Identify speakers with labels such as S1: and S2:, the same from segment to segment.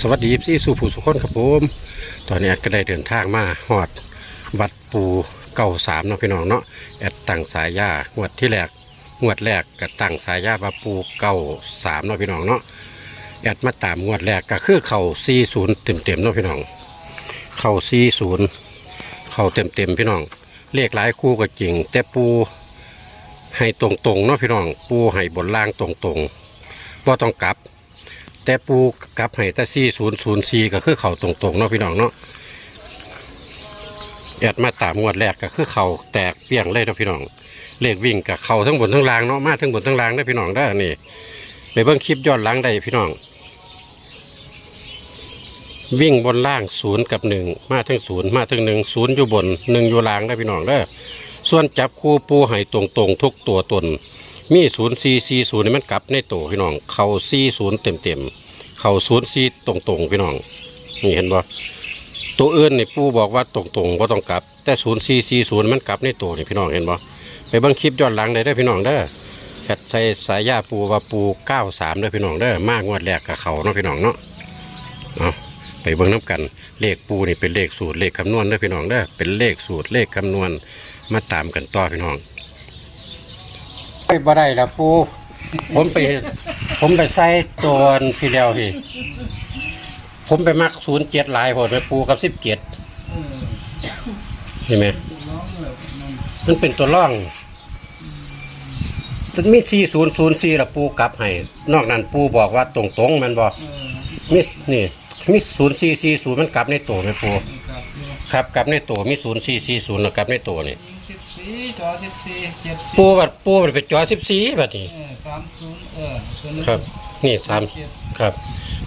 S1: สวัสดีพี่สู่ผู้สุขคนครับผม ตอนนี้ก็ได้เดินทางมาหอด วัดปูเก่าสามเนาะพี่น้องเนาะแอดตั้งสายยางวดที่แรกงวดแรกก็ตั้งสายยาว่าปูเก่าสามเนาะพี่น้องเนาะแอดมาตามงวดแรกก็คือเข่าสี่ศูนย์เต็มเต็มเนาะพี่น้อง เข่าสี่ศูนย์เข่าเต็มเต็มพี่น้องเลขหลายคู่ก็จริง แต่ปูให้ตรงๆเนาะพี่น้อง ปูให้บนล่างตรงๆบ่ต้องกลับ แต่ปูกลับให้แต่สี่ศูนย์ศูนย์สี่ก็คือเข่าตรงๆเนาะพี่น้องเนาะแอดมาตามงวดแรกก็คือเข่าแตกเปี้ยงเลยเนาะพี่น้อง เลขวิ่งกับเข่าทั้งบนทั้งล่างเนาะมาทั้งบนทั้งล่างได้พี่น้องได้นี่ไปเบิ่งคลิปย้อนหลังได้พี่น้อง วิ่งบนล่างศูนย์กับหนึ่งมาทั้งศูนย์มาทั้งหนึ่งศูนย์อยู่บนหนึ่งอยู่ล่างได้พี่น้องได้ส่วนจับคู่ปูให้ตรงๆทุกตัวตน มีศูนย์สี่สี่ศูนย์นี่มันกลับในตัวพี่น้อง เข่าสี่ศูนย์เต็มเต็มเข่าศูนย์สี่ตรงตรงพี่น้อง นี่เห็นบ่ตัวอื่นนี่ปู่บอกว่าตรงตรงว่าต้องกลับ แต่ศูนย์สี่สี่ศูนย์มันกลับในตัวนี่พี่น้องเห็นบ่ไปบิ่งคลิปย้อนหลังได้เด้พี่น้องเด้อแชทใส่สายยาปูว่าปูเก้าสามเด้อพี่น้องเด้อมากงวดแรกกับเขาเนาะพี่น้องเนาะเอาไปเบิ่งน้ำกันเลขปูนี่เป็นเลขสูตรเลขคำนวณเด้อพี่น้องเด้อเป็นเลขสูตรเลขคำนวณมาตามกันต่อพี่น้อง ไปบ่ได้ละปูผมไป ผมไปใส่ตัวพี่แล้วพี่ผมไปมักศูนย์เจ็ดหลายพอไปปูกับสิบเจ็ดเห็นไหมมันเป็นตัวร่องมันมีสี่ศูนย์ศูนย์สี่ละปูกลับให้นอกนั้นปูบอกว่าตรงตรงๆมันบอกมีนี่มีศูนย์สี่สี่ศูนย์มันกลับในตัวไหมปูครับกลับในตัวมีศูนย์สี่สี่ศูนย์กลับในตัวนี่
S2: สิบสี่จอสิบสี่เจ็ดสิบ
S1: ปูบัดปูบัดไปจอสิบสี่แบบนี้
S2: เออสามศูนย์เออตัวนึง
S1: ครับ นี่สาม
S2: เจ็ด
S1: ครับ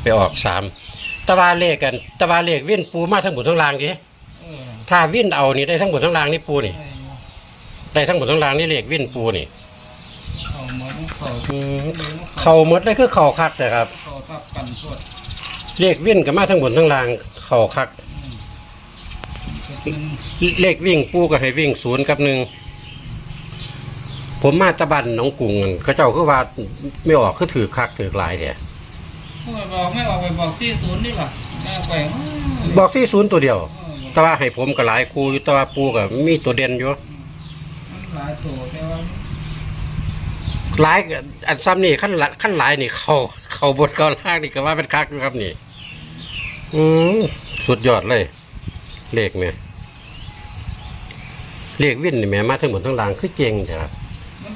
S1: ไปออกสามตะวาเลขกัน ตะวาเลขวิ่นปูมาทั้งหมดทั้งรางดิ
S2: เออ
S1: ถ้าวิ่นเอานี่ได้ทั้งหมดทั้งรางนี่ปูนี่
S2: ได้อยู่
S1: ได้ทั้งหมดทั้งรางนี่เลขวิ่นปูนี่
S2: เขาหมดเขา
S1: อืมเข่าหมดเลยคือเข่าคักแต่ครับ
S2: เขาทับกันสวด
S1: เลขวิ่นก็มาทั้งหมดทั้งรางเข่าคัก
S2: อืม เจ็ดหนึ่ง
S1: เลขวิ่งปูก็ให้วิ่งศูนย์กับหนึ่งผมมาตะบันหน้องกรุงนั่นเขาเจ้าคือว่าไม่ออกคือถือคักถือหลายเดีย
S2: ผู้ไปบอกไม่ออกไปบอกที่ศูนย์นี่หรอแม่ไปเออ
S1: บอกที่ศูนย์ตัวเดียว
S2: เออ
S1: แต่ว่าให้ผมก็หลายครูอยู่แต่ว่าปูก็มีตัวเด่นอยู่
S2: มันหลายตัวแต่ว่า
S1: หลายอันซ้ำนี่ขั้นละขั้นหลายนี่เขาเขาบทเขาล่างนี่ก็ว่าเป็นคักอยู่ครับนี่ อืมสุดยอดเลย เลขเนี่ย เลขวินนี่แหม่มาทั้งหมดทั้งรางคือเจงเถอะครับ
S2: มัน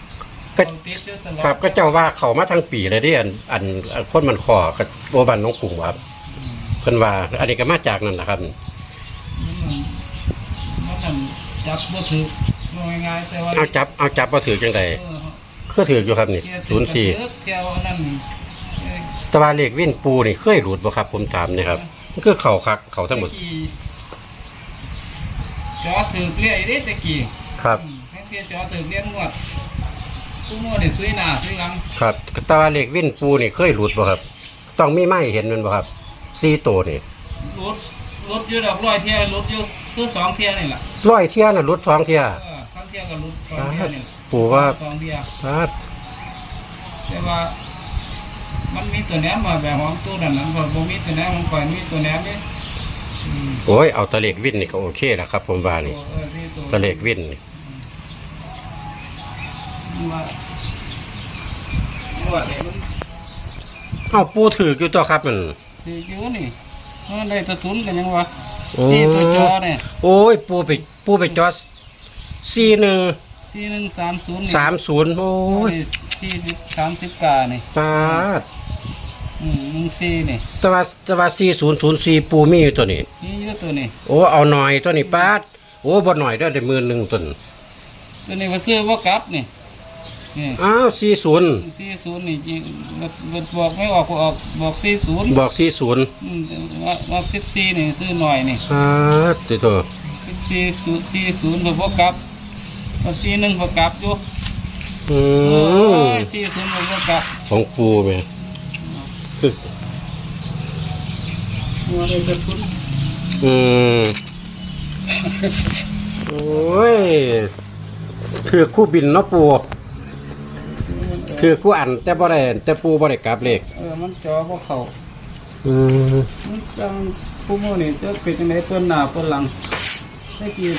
S1: ก็
S2: เขาติดอยู่ตลอด
S1: ครับก็เจ้าว่าเขามาทั้งปีเลยเดิอันอันอันคนมันคอกับโบบันน้องกรุงครับ
S2: อืม
S1: เพิ่นว่า อันนี้ก็มาจากนั่นแหละครับ
S2: มันมันมันจับบ่ถือว่าง่ายๆแต่ว่า
S1: เอาจับเอาจับมาถือจังใด
S2: เออ
S1: คือถืออยู่ครับนี่
S2: เกียร์
S1: ศูนย์สี่
S2: ถือเกียร์อันนั้นเออ
S1: ตะวันเลขวินปูนี่เคยหลุดบ่ครับ ผมถามนี่ครับมันคือเขาคักเขาทั้งหมด
S2: ตะกี้ จอถือเรียกได้ตะกี้
S1: ครับ
S2: อืมให้เพียจอถือเรียกนวดผู้นวดนี่ซุยหน้าซุยหลัง
S1: ครับแตะวันเลขวินปูนี่เคยหลุดบ่ครับ ต้องมีไม้เห็นมันบ่ครับสี่ตัวนี่
S2: รถรถอยู่ดอกร้อยเที่ยรถอยู่คือสองเที่ยนี่แหละ
S1: ร้อยเที่ยน่ะหลุดสองเที่ย
S2: เออสองเที่ยกับรถสองเที่ยนี่
S1: ปูว่า
S2: สองเที่ย
S1: ครับ
S2: แต่ว่า มันมีตัวแหนมมาแบบของตู้ดันนั้นก็บ่มีตัวแหนมของข่อยมีตัวแหนมนี่อืม
S1: โอ้ยเอาตะเลขวินนี่ก็โอเคแล้วครับ ผมว่า
S2: ตั
S1: นี่
S2: วเออที่ตัว
S1: ตะเลขวินนี่
S2: มันว่าว่าเนี่ยมัน
S1: เอาปูถืออยู่ตัวครับมัน
S2: สิอยู่นี่มันได้ตัวทุนกันยังวะ
S1: โอ้
S2: นี่ตัวจอเนี่ย
S1: โอ้ยปูไปปูไปจอดสี่หนึ่ง
S2: สี่หนึ่งสามศูนย์
S1: สามศูนย์โอ้ย
S2: สี่สิบสามสิบกานี่
S1: ปาด
S2: อืมหนึ่งสี่นี่
S1: แต่ว่าแต่ว่าสี่ศูนย์ศูนย์สี่ปูมีอยู่ตัวนี้
S2: นี่อยู่ตัวนี้
S1: โอ้เอาหน่อยตัวนี้ปาดโอ้บ่หน่อยได้ได้หมื่นหนึ่งตัวนี้
S2: ตัวนี้ก็ซื้อว่ากลับนี่นี่
S1: อ้าวสี่ศูนย์
S2: สี่ศูนย์นี่จริงบอกไม่ออกก็ออกบอกสี่ศูนย์
S1: บอกสี่ศูนย์
S2: อืมว่าว่าสิบสี่นี่ซื้อหน่อยนี่
S1: ปาดติโตัว
S2: สิบสี่ศูนย์สี่ศูนย์พวกกลับก็สี่หนึ่งพวกกลับอยู่
S1: อื
S2: โอ้
S1: ม
S2: ยสี่ศูนย์พวกกลับ
S1: ของปูไหมคือ
S2: ว่าได้จะทุน
S1: อืมโอ้ยถือคู่บินเนาะปูถือคู่อัน แต่บ่ได้แต่ปูบ่ได้กลับเลข
S2: เออมันจอพวกเขา
S1: อืม
S2: มันจังผู้โมนี่จะเป็นจังไดเปิ้นหน้าเปิ้นหลังได้กี่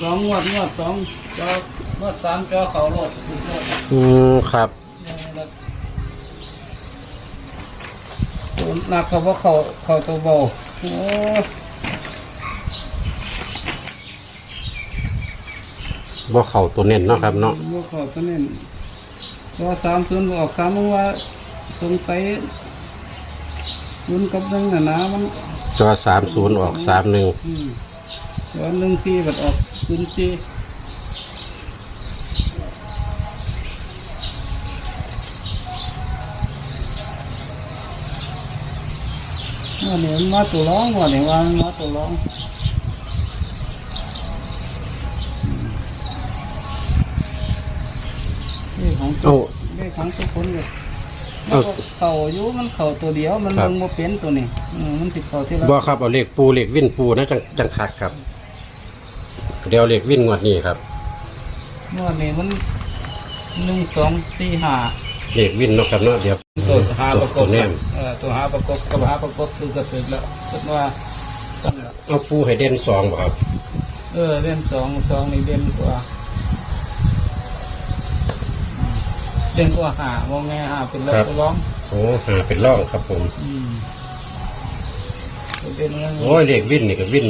S2: สองงวดงวดสองจองวดสามจอเขาโลดถูกโลด
S1: อืมครับ
S2: ตัวห นักเขาว่าเขาเขาตัวเบาโอ้
S1: บ่เข้าตัวเน้นเนาะครับเนาะ
S2: ว่าเขาตัวนี้ว่าสามศูนย์ออกสามมึงว่าสงสัยศูนย์กับหนึ่งน่ะนะมัน
S1: จอสามศูนย์ออกสามหนึ่ง
S2: อืมแล้วหนึ่งสี่บัดออกศูนย์สี่ ว่าเนี่ยมันมาตัวร้องว่าเนี่ยว่ามันมาตัวร้องนี่ของตั
S1: เอา
S2: วนี่ของทุกคนเลย
S1: เอา
S2: เข่าอยู่มันเข่าตัวเดียวมัน
S1: ครั
S2: ล
S1: บ
S2: งมาเป็นตัวนี้อืมมันติดเข่าที่ละ
S1: บ่ครับเอาเลขปูเลขวิ่นปูนะจังจังคักครับ เดี๋ยวเลขวิ่นงวดนี้ครับ
S2: นวดนี่มันหนึ่งสองสี่ห้า
S1: เลขวิ่นเนาะครับเนาะเดี๋ยว
S2: ตัวหาประก
S1: ตั
S2: บ
S1: วแนม
S2: เออตัวหาประกบกับหาประกบคือกระถึกแล้วคิดว่าสั่นละ
S1: เอาปูให้เด่นสองบ่ครับ
S2: เออเล่นสองสองนี่เด่นกว่าอืมเด่นกว่าหามองไงหาเป็นเลิศร้อง
S1: โอ้หาเป็นร่องครับผม
S2: อืมตัวเด่นแล้ว
S1: โอ้ยเลขวิ่นนี่ก็วิ่น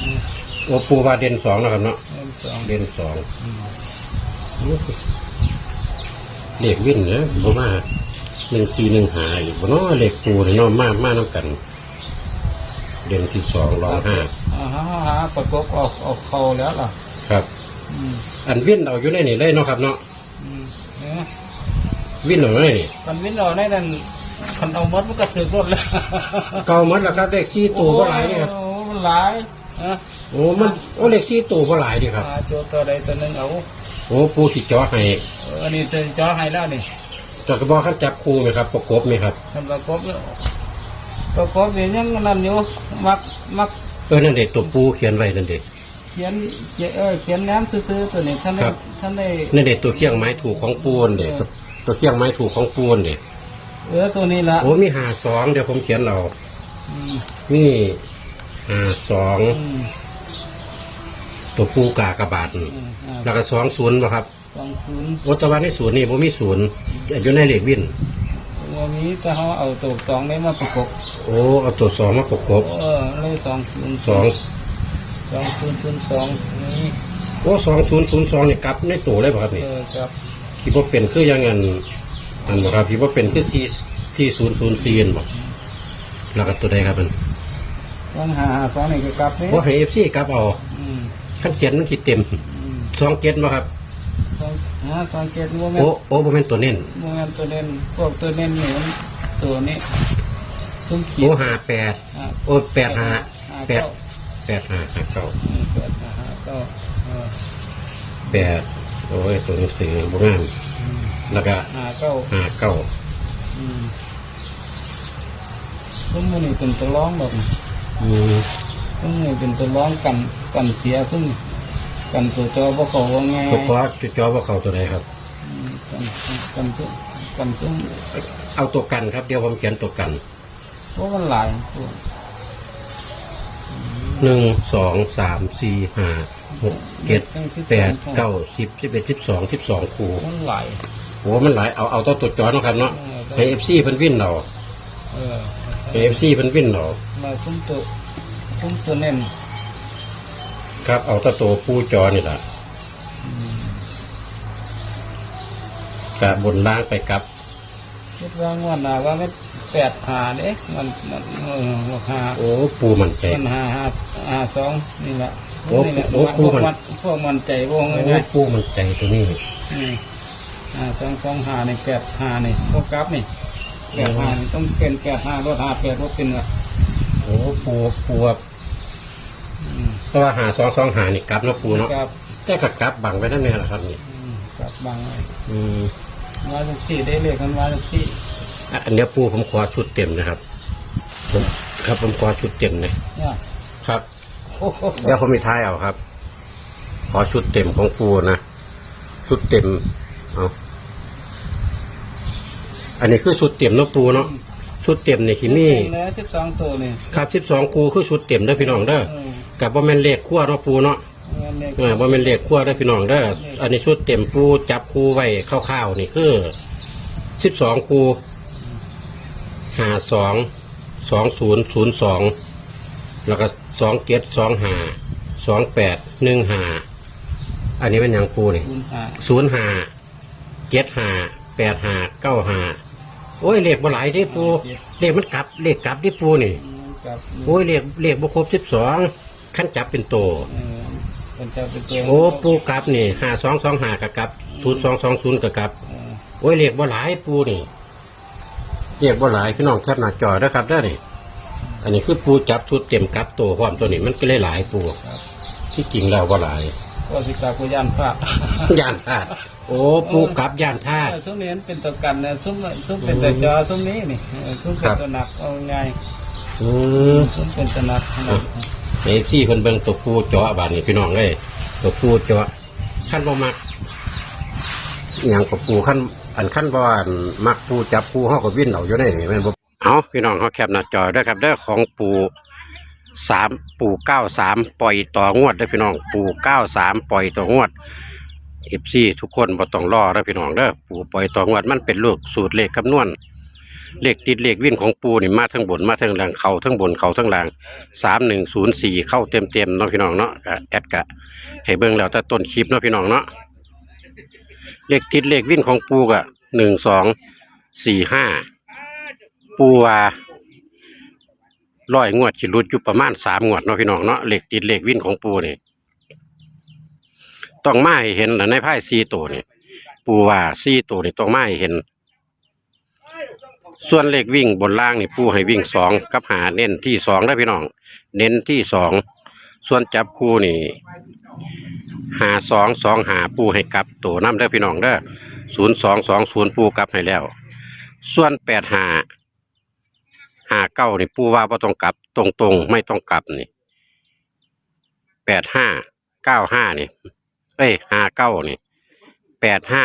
S2: อืม
S1: โอ้ปูว่าเด่นสองนะครับเนาะ
S2: เล่นสอง
S1: เด่นสอง
S2: อืม
S1: เลขวิ่นเนี่ยบ่มาหนึ่งสี่หนึ่งหาอีกบ่เนาะเลขปูนี่เนาะมากมากน้ำกัน เด่นที่สองรองห้า
S2: อ่าหาหาหาประกบออกออกเข่าแล้วล่ะ
S1: ครับ
S2: อืม
S1: อันวิ่นเอาอยู่ในนี่เลยเนาะครับเนาะ
S2: อืมเนี่ย
S1: วิ่นเอาในนี่
S2: คันวินเอาได้นั่นคันเอามดมันก็ถึกรถแล้ว
S1: เก่าหมดแล้วครับเลขสี่ตัวก็หลายนี่ครับ
S2: โอ้มันหลายนะ
S1: โอ้มันโอ้เลขสี่ตัวก็หลายดีครับ
S2: หาโจตัวใดตัวหนึงเอา
S1: โอ้ปูที่จอให้
S2: เอออันนี้จะจ่อให้แล้วนี่
S1: จอกระบอกขั้นจับคู่ไหมครับประกบไหมครับ
S2: ทำประกบแล้วประกบนี่ยังนั่นอยู่มักมัก
S1: เออนั่นเด็กตัวปูเขียนไว้นั่นเด็ก
S2: เขียนเขียนเออเขียนแหนมซื่อๆตัวนี้ท่านได้
S1: ครับ
S2: ท่านได้
S1: นั่นเด็กตัวเคียงไม้ถูกของปูนเด็กตัวตัวเคียงไม้ถูกของปูนเด็ก
S2: เออตัวนี้ละ
S1: โอ้มีหาสองเดี๋ยวผมเขียนเรา
S2: อืม
S1: มีหาสอง
S2: อืม
S1: ตัวปูกากระบาด
S2: อืมอ่า
S1: แล้วก็สองศูนย์ครับ
S2: สองศูนย์
S1: โอแตะวันในศูนย์นี่ผมมีศูนย์อยู่ในเลขวิน
S2: วันนี้ถ้าเขาเอาตัวสองได้มาประกบ
S1: โอ้เอาตัวสองมาประกบ
S2: เออเลยสองศูนย์
S1: สอง
S2: สองศูนย์ศูนย์สองนี่
S1: โอ้สองศูนย์ศูนย์สองนี่กลับในตัวเลยบ่ครับนี่
S2: เออครับ
S1: ที่ว่าเป็นคือยังไงอันบ่ครับที่ว่าเป็นคือสี่สี่ศูนย์ศูนย์สี่บ่แล้วก็ตัวใดครับมัน
S2: สองหาหาสองนี่ก็กลับนี่
S1: ว่าให้เอฟซีกลับเอา
S2: อืม
S1: ขั้นเขียนมันขีดเต็ม
S2: อืม
S1: สองเจ็ดบ่ครับ
S2: สองหาสองเจ็ดโมเมน
S1: โอ้
S2: ต์
S1: โอ้บ่แม่นตัวเน้น
S2: โมเมนต์ตัวเด่นพวกตัวเด่นนี่มันตัวนี้ซุ้มขี
S1: โอ้
S2: ด
S1: ห้าแปด
S2: อ่า
S1: โอ้แปดห้าแปด
S2: เก้า
S1: แปดห้าห้าเก้า
S2: อืมแปดห้าห้าเก้าเออ
S1: แปดโอ้ยตัวหนังสือบ่งาม
S2: อืม
S1: แล้วก็
S2: ห้าเก้า
S1: ห้าเก้า
S2: อืมซุ้มมือนี่เป็นตัวร้องแบบนี้
S1: อืม
S2: ซุ้มนี่เป็นตัวร้องกันกันเสียซุ้มนี่ กันตัวจอบ่เขาว่าไง
S1: ตัวคอจุดจอว่าเขาตัวใดครับ
S2: อืมกันกันซุ้มกันซุ้ม
S1: เอาตัวกันครับเดี๋ยวผมเขียนตัวกัน
S2: เพราะมันหลายพวก
S1: หนึ่งสองสามสี่ห้าหกเจ็ดแปดเก้าสิบสิบเอ็ดสิบสองสิบสองคู่
S2: มันหลาย
S1: โอ้มันหลายเอาเอาตัวตัวจอเนาะครับเนาะ
S2: เออ
S1: ให้เอฟซีเพิ่นวิ่นเรา
S2: เออ
S1: ให้เอฟซีเพิ่นวิ่นเรา
S2: มาซุ้มตัวซุ้มตัวเน่น
S1: ครับเอาแตัวตัวปูจอนี่แหละกะบนล่างไปกับ
S2: คิดว่างวดหน้าว่าไม่แปดหาเด้มันมันเออว่าหา
S1: โอ้ปูมันใจ
S2: มันหาหาหาสองนี่แหละ
S1: โอ้
S2: นี่แหละ
S1: โอ้
S2: พวก
S1: มัน
S2: มันพวกมันใจวงเลย
S1: โอ้
S2: ไง
S1: ปูมันใจตัวนี้
S2: อืมหาสองสองหาในแปดหาในพวกกราฟนี่แปดหานี่ต้องเป็นแปดหารถหาแปดรถเป็นละ
S1: โอ้ปูปูว่า
S2: อืม
S1: แต่ว่าหาสองสองหานี่กลับเนาะปูเนาะ
S2: กราฟ
S1: แต่ก็กลับบังไปนั่นแน่ละครับนี่
S2: อืมกราฟบางไว้
S1: อืม
S2: ว่าทุกสี่ได้เลยกันว่าทุกสี่
S1: อะอันเนี้ยปูผมขอชุดเต็มนะครับผมครับผมขอชุดเต็มเลย
S2: เนี่ย
S1: ครับ
S2: โอ้โห
S1: เดี๋ยวผมมีท้ายเอาครับ ขอชุดเต็มของปูนะชุดเต็มเอาอันนี้คือชุดเต็มเนาะปูเนาะชุดเต็มนี่คิมี
S2: แล้วสิบสองตัวนี่
S1: ครับสิบสองคูคือชุดเต็มเด้อพี่น้องเด้อ
S2: เออ
S1: กับบ่แม่นเลขขั้วเนาะปูเนาะ
S2: เงินเนี่ย
S1: เออบ่แม่นเลขขั้วเด้อพี่น้องเด้ออันนี้ชุดเต็มปูจับคูไว้คร่าวๆนี่คือสิบสองคูห้าสองสองศูนย์ศูนย์สองแล้วก็สองเจ็ดสองห้าสองแปดหนึ่งห้าอันนี้เป็นหยังปูนี่
S2: คุณหา
S1: ศูนย์ห้าเจ็ดห้าแปดห้าเก้าห้าโอ้ยเลขบ่หลายเด้ปูเลขมันกลับเลขกลับเด้ปูนี่
S2: กับ
S1: โอ้ยเลขเลขบ่ครบสิบสอง ขั้นจับเป็นโต
S2: เออเป็นเจ้าเป็นตัว
S1: โอ้ปูกลับนี่ห้าสองสองห้ากะกลับศูนย์สองสองศูนย์กะกลับ
S2: เออ
S1: โอ้ยเลขบ่หลายปูนี่เลขบ่หลายพี่น้องแคปหน้าจอเด้อครับเด้อนี่อันนี้คือปูจับชุดเต็มกลับโตพร้อมตัวนี้มันก็เลยหลายปู
S2: ครับ
S1: ที่จริงแล้วบ่หลาย
S2: ก็สิกากุยันพระ
S1: ย่านพลาดโอ้ปูกลับย่านพลาด
S2: เออซุ้มนี้มันเป็นตัวกันนะซุ้มซุ้มเป็นตัวจอซุ้มนี้นี่เออซุ้มเป็
S1: ครั
S2: น
S1: บ
S2: ตัวหนักเอาไงาย
S1: อืม
S2: ซุ้มเป็นตัวหนักขนาด
S1: เอฟซีเพิ่นเบิ่งตัวปูเจาะบาดนี้พี่น้องเอ้ยตัวปูเจาะขั้นบ่มักอย่างกับปูขั้นอันขั้นบ่อนมักปูจับปูเฮาก็วิ่นเอาอยู่ได้นี่แม่นบ่เอาพี่น้องเฮาแคปหน้าจอเด้ครับเด้อของปูสามปูเก้าสามปล่อยต่องวดเด้อพี่น้องปูเก้าสามปล่อยต่องวดเอฟซีทุกคนบ่ต้องรอเด้อพี่น้องเด้อปูปล่อยต่องวดมันเป็นลูกสูตรเลขคำนวณ เลขติดเลขวิ่นของปูนี่มาทั้งบนมาทั้งล่างเขาทั้งบนเขาทั้งล่างสามหนึ่งศูนย์สี่เข้าเต็มเต็มๆเนาะพี่น้องเนาะก็แอดกะให้เบิ่งแล้วแต่ต้นคลิปเนาะพี่น้องเนาะเลขติดเลขวิ่นของปูกะหนึ่งสองสี่ห้าปูว่าร้อยงวดจิรุดอยู่ประมาณสามงวดเนาะพี่น้องเนาะเลขติดเลขวิ่นของปูนี่ต้องมาให้เห็นแหละในไพ่ซีตัวนี่ปูว่าซีตัวนี่ต้องมาให้เห็น ส่วนเลขวิ่งบนล่างนี่ปูให้วิ่งสองกับหาเน้นที่สองได้พี่น้อง เน้นที่สองส่วนจับคู่นี่หาสองสองหาปูให้กลับตัวน้ำได้พี่น้องเด้อศูนย์สองสองศูนย์ปูกลับให้แล้ว ส่วนแปดหาหาเก้านี่ปูว่าบ่ต้องกลับ ตรงตรงไม่ต้องกลับนี่แปดห้าเก้าห้านี่ เอ้ยหาเก้านี่แปดห้า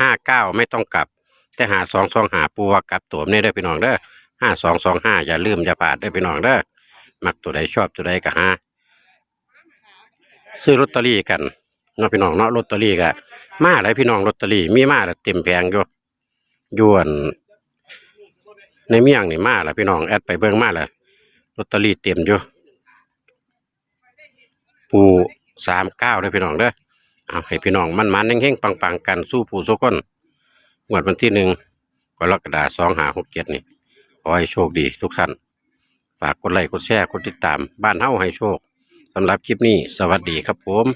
S1: ห้าเก้าไม่ต้องกลับ แต่หาสองสองหาปูว่ากับตัวนี่ได้พี่น้องเด้อห้าสองสองห้าอย่าลืมอย่าพลาดได้พี่น้องเด้อมักตัวใดชอบตัวใดก็หาซื้อลอตเตอรี่กันเนาะพี่น้องเนาะลอตเตอรี่ก็มาเลยพี่น้องลอตเตอรี่มีมาแล้วเต็มแผงอยู่ยวน ในเมียงนี่มาแล้วพี่น้องแอดไปเบิ่งมาแล้วลอตเตอรี่เต็มอยู่ปูสามเก้าเลยพี่น้องเด้อเอาให้พี่น้องมันมันๆเฮงๆปังๆกันสู้ผู้สู้คน งวดวันที่หนึ่งกรกฎาสองหาหกเจ็ดนี่ขอให้โชคดีทุกท่าน ฝากกดไลค์กดแชร์กดติดตาม บ้านเฮ้าให้โชคสำหรับคลิปนี้ สวัสดีครับผม